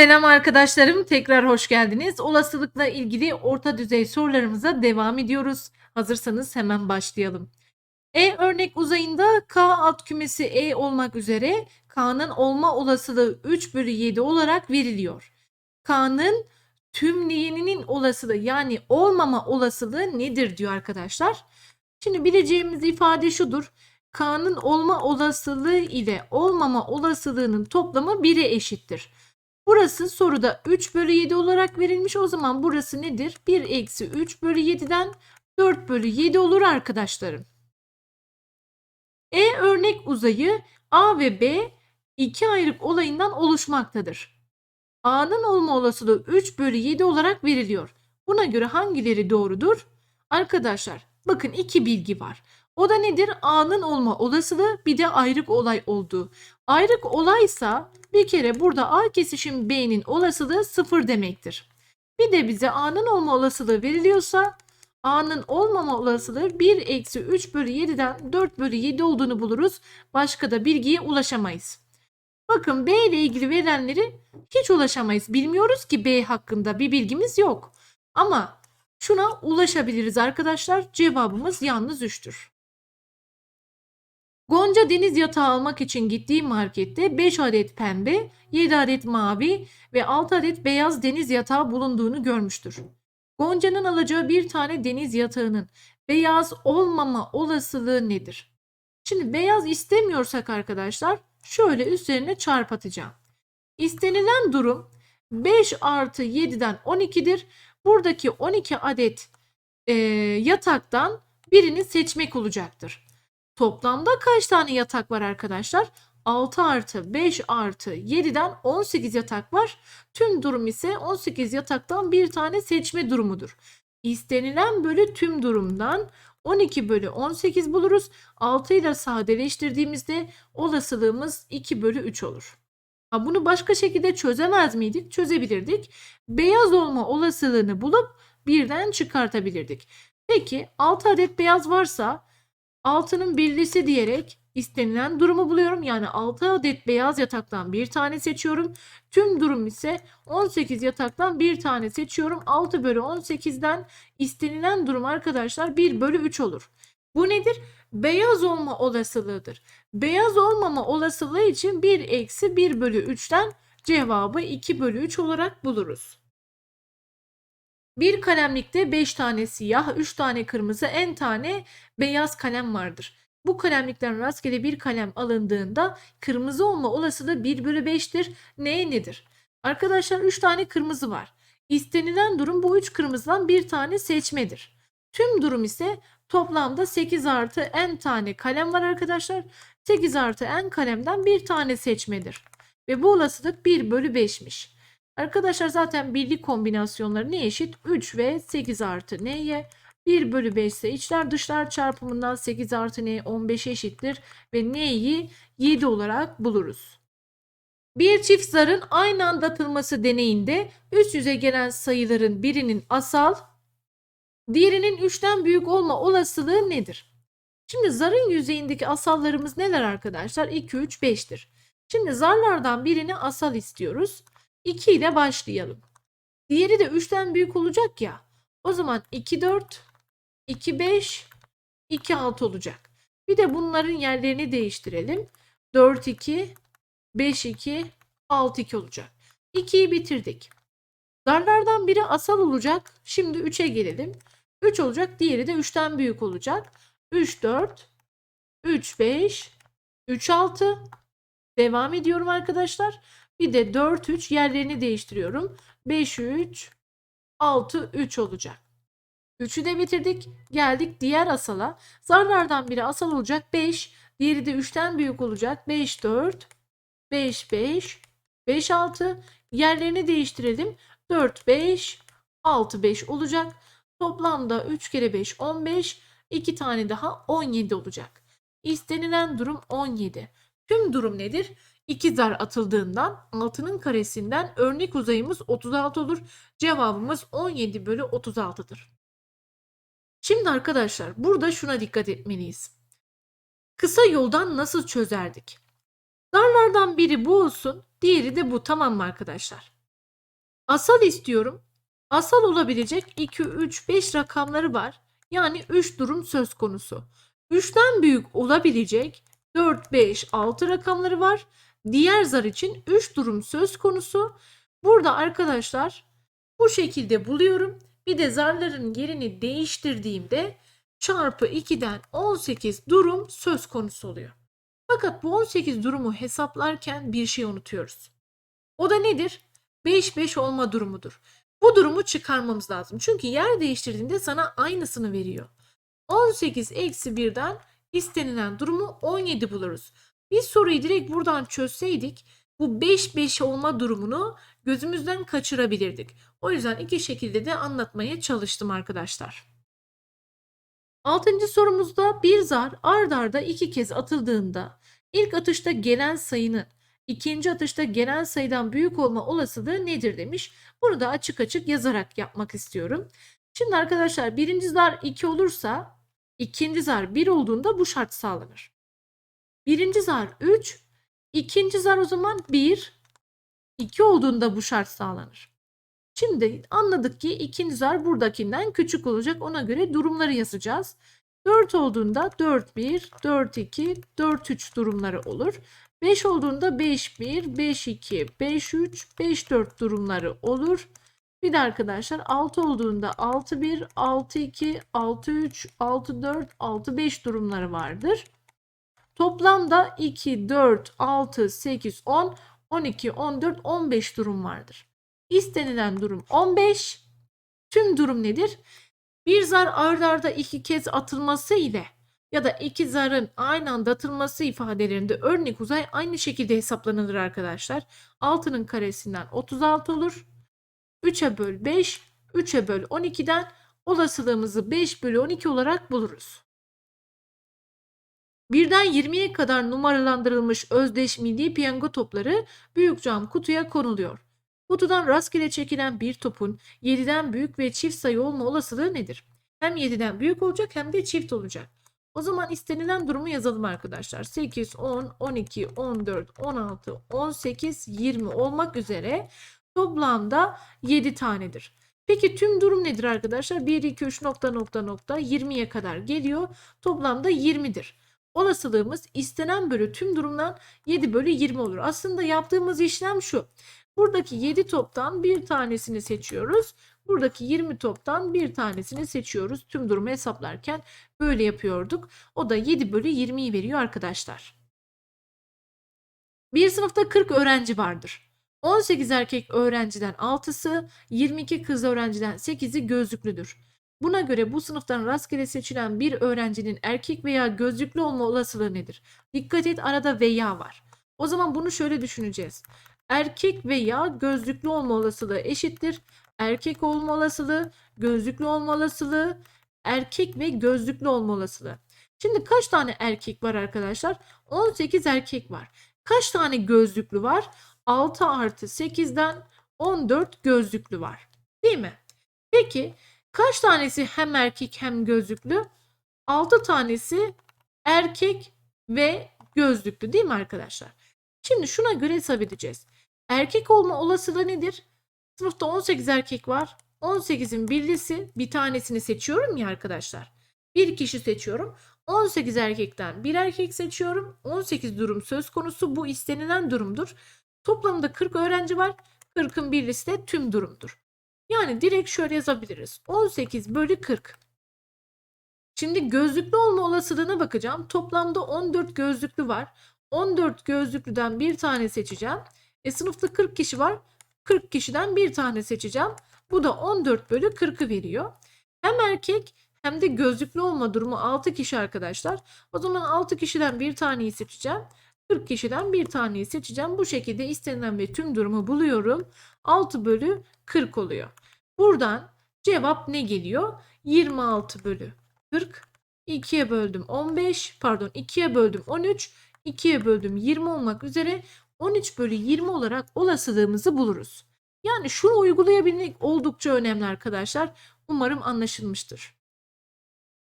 Selam arkadaşlarım, tekrar hoş geldiniz. Olasılıkla ilgili orta düzey sorularımıza devam ediyoruz. Hazırsanız hemen başlayalım. E örnek uzayında K alt kümesi E olmak üzere K'nın olma olasılığı 3 bölü 7 olarak veriliyor. K'nın tümleyeninin olasılığı yani olmama olasılığı nedir diyor arkadaşlar. Şimdi bileceğimiz ifade şudur. K'nın olma olasılığı ile olmama olasılığının toplamı 1'e eşittir. Burası soruda 3 bölü 7 olarak verilmiş. O zaman burası nedir? 1 eksi 3 bölü 7'den 4 bölü 7 olur arkadaşlarım. E örnek uzayı A ve B iki ayrık olayından oluşmaktadır. A'nın olma olasılığı 3 bölü 7 olarak veriliyor. Buna göre hangileri doğrudur? Arkadaşlar bakın iki bilgi var. O da nedir? A'nın olma olasılığı bir de ayrık olay olduğu. Ayrık olaysa bir kere burada A kesişim B'nin olasılığı 0 demektir. Bir de bize A'nın olma olasılığı veriliyorsa A'nın olmama olasılığı 1 eksi 3 bölü 7'den 4 bölü 7 olduğunu buluruz. Başka da bilgiye ulaşamayız. Bakın B ile ilgili verilenleri hiç ulaşamayız. Bilmiyoruz ki B hakkında bir bilgimiz yok. Ama şuna ulaşabiliriz arkadaşlar. Cevabımız yalnız 3'tür. Gonca deniz yatağı almak için gittiği markette 5 adet pembe, 7 adet mavi ve 6 adet beyaz deniz yatağı bulunduğunu görmüştür. Gonca'nın alacağı bir tane deniz yatağının beyaz olmama olasılığı nedir? Şimdi beyaz istemiyorsak arkadaşlar şöyle üzerine çarp atacağım. İstenilen durum 5 artı 7'den 12'dir. Buradaki 12 adet e, yataktan birini seçmek olacaktır. Toplamda kaç tane yatak var arkadaşlar? 6 artı 5 artı 7'den 18 yatak var. Tüm durum ise 18 yataktan bir tane seçme durumudur. İstenilen bölü tüm durumdan 12 bölü 18 buluruz. 6 ile sadeleştirdiğimizde olasılığımız 2 bölü 3 olur. Ha, bunu başka şekilde çözemez miydik? Çözebilirdik. Beyaz olma olasılığını bulup birden çıkartabilirdik. Peki 6 adet beyaz varsa 6'nın birlisi diyerek istenilen durumu buluyorum. Yani 6 adet beyaz yataktan bir tane seçiyorum. Tüm durum ise 18 yataktan bir tane seçiyorum. 6 bölü 18'den istenilen durum arkadaşlar 1 bölü 3 olur. Bu nedir? Beyaz olma olasılığıdır. Beyaz olmama olasılığı için 1 eksi 1 bölü 3'ten cevabı 2 bölü 3 olarak buluruz. Bir kalemlikte 5 tane siyah, 3 tane kırmızı, en tane beyaz kalem vardır. Bu kalemlikten rastgele bir kalem alındığında kırmızı olma olasılığı 1 bölü 5'tir. Neye nedir? Arkadaşlar 3 tane kırmızı var. İstenilen durum bu 3 kırmızıdan bir tane seçmedir. Tüm durum ise toplamda 8 artı n tane kalem var arkadaşlar. 8 artı n kalemden bir tane seçmedir. Ve bu olasılık 1 bölü 5'miş. Arkadaşlar zaten birlik kombinasyonları ne eşit? 3 ve 8 artı n'ye 1 bölü 5 ise içler dışlar çarpımından 8 artı n 15 eşittir ve n'yi 7 olarak buluruz. Bir çift zarın aynı anda atılması deneyinde üst yüze gelen sayıların birinin asal, diğerinin 3'ten büyük olma olasılığı nedir? Şimdi zarın yüzeyindeki asallarımız neler arkadaşlar? 2, 3, 5'tir. Şimdi zarlardan birini asal istiyoruz. 2 ile başlayalım. Diğeri de 3'ten büyük olacak ya. O zaman 2 4 2 5 2 6 olacak. Bir de bunların yerlerini değiştirelim. 4 2 5 2 6 2 olacak. 2'yi bitirdik. Zarlardan biri asal olacak. Şimdi 3'e gelelim. 3 olacak. Diğeri de 3'ten büyük olacak. 3 4 3 5 3 6 Devam ediyorum arkadaşlar. Bir de 4 3 yerlerini değiştiriyorum. 5 3 6 3 olacak. 3'ü de bitirdik. Geldik diğer asala. Zarlardan biri asal olacak 5. Diğeri de 3'ten büyük olacak. 5 4 5 5 5 6 yerlerini değiştirelim. 4 5 6 5 olacak. Toplamda 3 kere 5 15. 2 tane daha 17 olacak. İstenilen durum 17. Tüm durum nedir? 2 zar atıldığından 6'nın karesinden örnek uzayımız 36 olur. Cevabımız 17 bölü 36'dır. Şimdi arkadaşlar burada şuna dikkat etmeliyiz. Kısa yoldan nasıl çözerdik? Zarlardan biri bu olsun, diğeri de bu tamam mı arkadaşlar? Asal istiyorum. Asal olabilecek 2, 3, 5 rakamları var. Yani 3 durum söz konusu. 3'ten büyük olabilecek 4, 5, 6 rakamları var. Diğer zar için 3 durum söz konusu. Burada arkadaşlar bu şekilde buluyorum. Bir de zarların yerini değiştirdiğimde çarpı 2'den 18 durum söz konusu oluyor. Fakat bu 18 durumu hesaplarken bir şey unutuyoruz. O da nedir? 5-5 olma durumudur. Bu durumu çıkarmamız lazım. Çünkü yer değiştirdiğinde sana aynısını veriyor. 18 eksi 1'den istenilen durumu 17 buluruz. Biz soruyu direkt buradan çözseydik bu 5-5 olma durumunu gözümüzden kaçırabilirdik. O yüzden iki şekilde de anlatmaya çalıştım arkadaşlar. Altıncı sorumuzda bir zar ard arda iki kez atıldığında ilk atışta gelen sayının ikinci atışta gelen sayıdan büyük olma olasılığı nedir demiş. Bunu da açık açık yazarak yapmak istiyorum. Şimdi arkadaşlar birinci zar 2 olursa ikinci zar 1 olduğunda bu şart sağlanır. Birinci zar 3, ikinci zar o zaman 1, 2 olduğunda bu şart sağlanır. Şimdi anladık ki ikinci zar buradakinden küçük olacak. Ona göre durumları yazacağız. 4 olduğunda 4 1, 4 2, 4 3 durumları olur. 5 olduğunda 5 1, 5 2, 5 3, 5 4 durumları olur. Bir de arkadaşlar 6 olduğunda 6 1, 6 2, 6 3, 6 4, 6 5 durumları vardır. Toplamda 2, 4, 6, 8, 10, 12, 14, 15 durum vardır. İstenilen durum 15. Tüm durum nedir? Bir zar ard arda iki kez atılması ile ya da iki zarın aynı anda atılması ifadelerinde örnek uzay aynı şekilde hesaplanılır arkadaşlar. 6'nın karesinden 36 olur. 3'e böl 5, 3'e böl 12'den olasılığımızı 5 bölü 12 olarak buluruz. Birden 20'ye kadar numaralandırılmış özdeş milli piyango topları büyük cam kutuya konuluyor. Kutudan rastgele çekilen bir topun 7'den büyük ve çift sayı olma olasılığı nedir? Hem 7'den büyük olacak hem de çift olacak. O zaman istenilen durumu yazalım arkadaşlar. 8, 10, 12, 14, 16, 18, 20 olmak üzere toplamda 7 tanedir. Peki tüm durum nedir arkadaşlar? 1, 2, 3 nokta nokta nokta 20'ye kadar geliyor. Toplamda 20'dir. Olasılığımız istenen bölü tüm durumdan 7 bölü 20 olur. Aslında yaptığımız işlem şu. Buradaki 7 toptan bir tanesini seçiyoruz. Buradaki 20 toptan bir tanesini seçiyoruz. Tüm durumu hesaplarken böyle yapıyorduk. O da 7 bölü 20'yi veriyor arkadaşlar. Bir sınıfta 40 öğrenci vardır. 18 erkek öğrenciden 6'sı, 22 kız öğrenciden 8'i gözlüklüdür. Buna göre bu sınıftan rastgele seçilen bir öğrencinin erkek veya gözlüklü olma olasılığı nedir? Dikkat et arada veya var. O zaman bunu şöyle düşüneceğiz. Erkek veya gözlüklü olma olasılığı eşittir. Erkek olma olasılığı, gözlüklü olma olasılığı, erkek ve gözlüklü olma olasılığı. Şimdi kaç tane erkek var arkadaşlar? 18 erkek var. Kaç tane gözlüklü var? 6 artı 8'den 14 gözlüklü var. Değil mi? Peki kaç tanesi hem erkek hem gözlüklü? 6 tanesi erkek ve gözlüklü değil mi arkadaşlar? Şimdi şuna göre hesap edeceğiz. Erkek olma olasılığı nedir? Sınıfta 18 erkek var. 18'in birlisi bir tanesini seçiyorum ya arkadaşlar. Bir kişi seçiyorum. 18 erkekten bir erkek seçiyorum. 18 durum söz konusu. Bu istenilen durumdur. Toplamda 40 öğrenci var. 40'ın birlisi de tüm durumdur. Yani direkt şöyle yazabiliriz. 18 bölü 40. Şimdi gözlüklü olma olasılığına bakacağım. Toplamda 14 gözlüklü var. 14 gözlüklüden bir tane seçeceğim. E, sınıfta 40 kişi var. 40 kişiden bir tane seçeceğim. Bu da 14 bölü 40'ı veriyor. Hem erkek hem de gözlüklü olma durumu 6 kişi arkadaşlar. O zaman 6 kişiden bir taneyi seçeceğim. 40 kişiden bir taneyi seçeceğim. Bu şekilde istenilen ve tüm durumu buluyorum. 6 bölü 40 oluyor. Buradan cevap ne geliyor? 26 bölü 40. 2'ye böldüm 15 pardon 2'ye böldüm 13 2'ye böldüm 20 olmak üzere 13 bölü 20 olarak olasılığımızı buluruz. Yani şunu uygulayabilmek oldukça önemli arkadaşlar. Umarım anlaşılmıştır.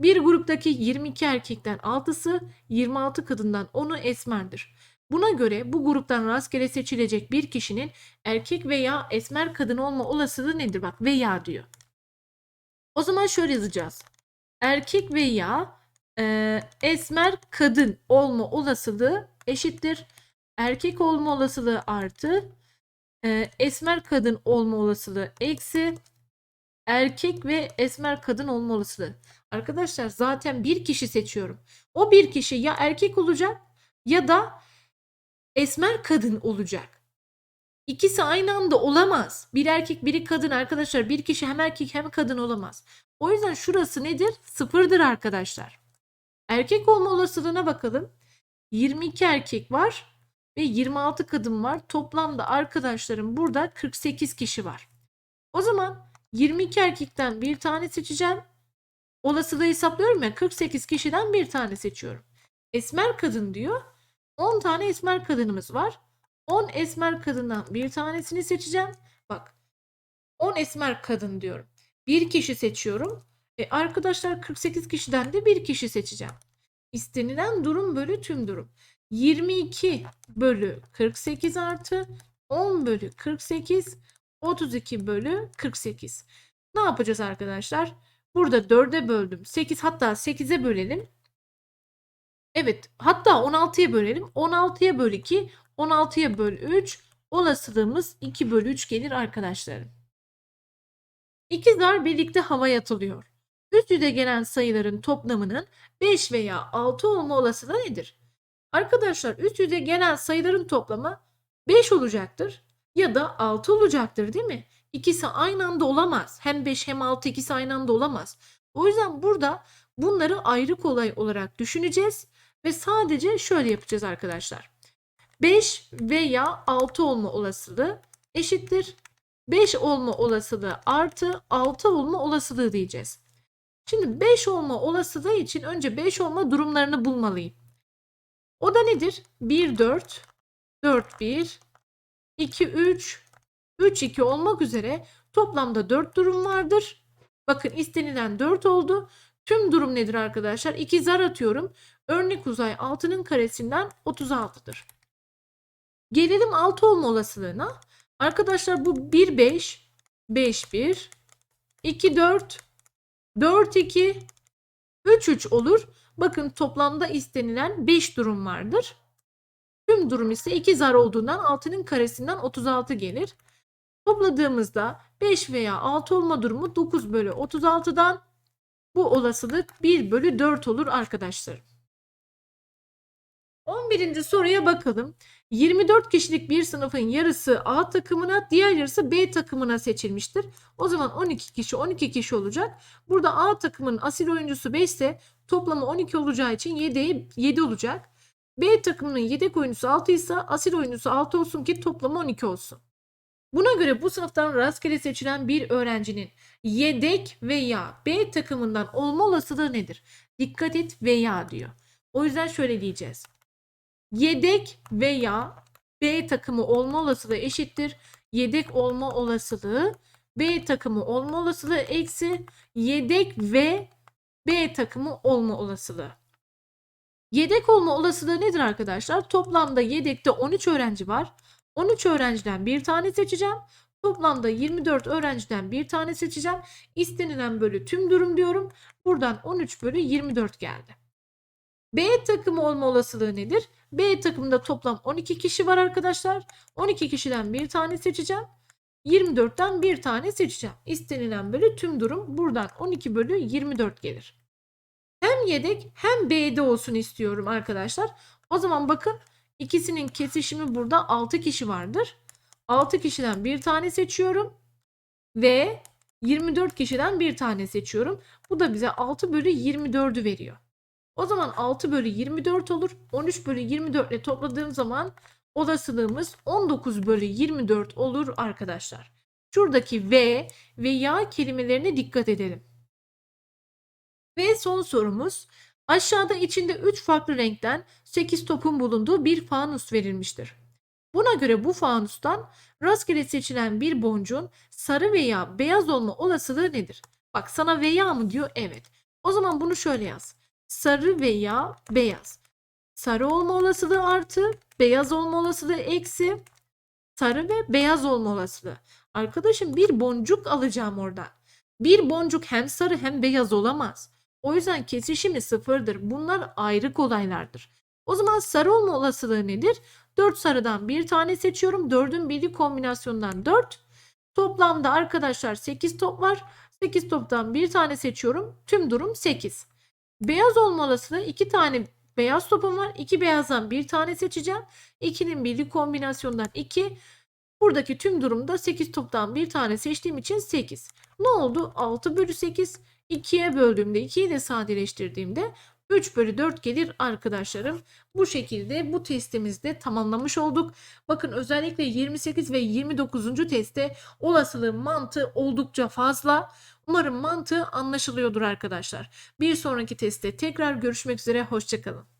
Bir gruptaki 22 erkekten 6'sı 26 kadından 10'u esmerdir. Buna göre bu gruptan rastgele seçilecek bir kişinin erkek veya esmer kadın olma olasılığı nedir? Bak veya diyor. O zaman şöyle yazacağız. Erkek veya e, esmer kadın olma olasılığı eşittir. Erkek olma olasılığı artı e, esmer kadın olma olasılığı eksi erkek ve esmer kadın olma olasılığı. Arkadaşlar zaten bir kişi seçiyorum. O bir kişi ya erkek olacak ya da esmer kadın olacak. İkisi aynı anda olamaz. Bir erkek biri kadın arkadaşlar. Bir kişi hem erkek hem kadın olamaz. O yüzden şurası nedir? Sıfırdır arkadaşlar. Erkek olma olasılığına bakalım. 22 erkek var ve 26 kadın var. Toplamda arkadaşlarım burada 48 kişi var. O zaman 22 erkekten bir tane seçeceğim. Olasılığı hesaplıyorum ya 48 kişiden bir tane seçiyorum. Esmer kadın diyor. 10 tane esmer kadınımız var. 10 esmer kadından bir tanesini seçeceğim. Bak 10 esmer kadın diyorum. Bir kişi seçiyorum. E arkadaşlar 48 kişiden de bir kişi seçeceğim. İstenilen durum bölü tüm durum. 22 bölü 48 artı 10 bölü 48 32 bölü 48. Ne yapacağız arkadaşlar? Burada 4'e böldüm. 8 hatta 8'e bölelim. Evet hatta 16'ya bölelim. 16'ya böl 2 16'ya böl 3 olasılığımız 2 bölü 3 gelir arkadaşlarım. İki zar birlikte havaya atılıyor. Üst yüze gelen sayıların toplamının 5 veya 6 olma olasılığı nedir? Arkadaşlar üst yüze gelen sayıların toplamı 5 olacaktır ya da 6 olacaktır değil mi? İkisi aynı anda olamaz. Hem 5 hem 6 ikisi aynı anda olamaz. O yüzden burada bunları ayrı kolay olarak düşüneceğiz ve sadece şöyle yapacağız arkadaşlar. 5 veya 6 olma olasılığı eşittir. 5 olma olasılığı artı 6 olma olasılığı diyeceğiz. Şimdi 5 olma olasılığı için önce 5 olma durumlarını bulmalıyım. O da nedir? 1 4, 4 1, 2 3, 3 2 olmak üzere toplamda 4 durum vardır. Bakın istenilen 4 oldu. Tüm durum nedir arkadaşlar? 2 zar atıyorum. Örnek uzay 6'nın karesinden 36'dır. Gelelim 6 olma olasılığına. Arkadaşlar bu 1 5, 5 1, 2 4, 4 2, 3 3 olur. Bakın toplamda istenilen 5 durum vardır. Tüm durum ise 2 zar olduğundan 6'nın karesinden 36 gelir. Topladığımızda 5 veya 6 olma durumu 9 bölü 36'dan bu olasılık 1 bölü 4 olur arkadaşlar. 11. soruya bakalım. 24 kişilik bir sınıfın yarısı A takımına, diğer yarısı B takımına seçilmiştir. O zaman 12 kişi 12 kişi olacak. Burada A takımının asil oyuncusu 5 ise toplamı 12 olacağı için 7 7 olacak. B takımının yedek oyuncusu 6 ise asil oyuncusu 6 olsun ki toplamı 12 olsun. Buna göre bu sınıftan rastgele seçilen bir öğrencinin yedek veya B takımından olma olasılığı nedir? Dikkat et veya diyor. O yüzden şöyle diyeceğiz. Yedek veya B takımı olma olasılığı eşittir. Yedek olma olasılığı B takımı olma olasılığı eksi yedek ve B takımı olma olasılığı. Yedek olma olasılığı nedir arkadaşlar? Toplamda yedekte 13 öğrenci var. 13 öğrenciden bir tane seçeceğim. Toplamda 24 öğrenciden bir tane seçeceğim. İstenilen bölü tüm durum diyorum. Buradan 13 bölü 24 geldi. B takımı olma olasılığı nedir? B takımında toplam 12 kişi var arkadaşlar. 12 kişiden bir tane seçeceğim. 24'ten bir tane seçeceğim. İstenilen bölü tüm durum buradan 12 bölü 24 gelir. Hem yedek hem B'de olsun istiyorum arkadaşlar. O zaman bakın ikisinin kesişimi burada 6 kişi vardır. 6 kişiden bir tane seçiyorum. Ve 24 kişiden bir tane seçiyorum. Bu da bize 6 bölü 24'ü veriyor. O zaman 6 bölü 24 olur. 13 bölü 24 ile topladığım zaman olasılığımız 19 bölü 24 olur arkadaşlar. Şuradaki V ve ya kelimelerine dikkat edelim. Ve son sorumuz. Aşağıda içinde 3 farklı renkten 8 topun bulunduğu bir fanus verilmiştir. Buna göre bu fanustan rastgele seçilen bir boncuğun sarı veya beyaz olma olasılığı nedir? Bak sana veya mı diyor? Evet. O zaman bunu şöyle yaz sarı veya beyaz. sarı olma olasılığı artı, beyaz olma olasılığı eksi, sarı ve beyaz olma olasılığı. Arkadaşım bir boncuk alacağım oradan. Bir boncuk hem sarı hem beyaz olamaz. O yüzden kesişimi sıfırdır. Bunlar ayrık olaylardır. O zaman sarı olma olasılığı nedir? 4 sarıdan bir tane seçiyorum. 4'ün biri kombinasyondan 4. Toplamda arkadaşlar 8 top var. 8 toptan bir tane seçiyorum. Tüm durum 8. Beyaz olma olasılığı 2 tane beyaz topum var. 2 beyazdan bir tane seçeceğim. 2'nin birli kombinasyondan 2. Buradaki tüm durumda 8 toptan bir tane seçtiğim için 8. Ne oldu? 6 bölü 8. 2'ye böldüğümde 2'yi de sadeleştirdiğimde 3 bölü 4 gelir arkadaşlarım. Bu şekilde bu testimizde tamamlamış olduk. Bakın özellikle 28 ve 29. testte olasılığın mantığı oldukça fazla. Umarım mantığı anlaşılıyordur arkadaşlar. Bir sonraki testte tekrar görüşmek üzere. Hoşçakalın.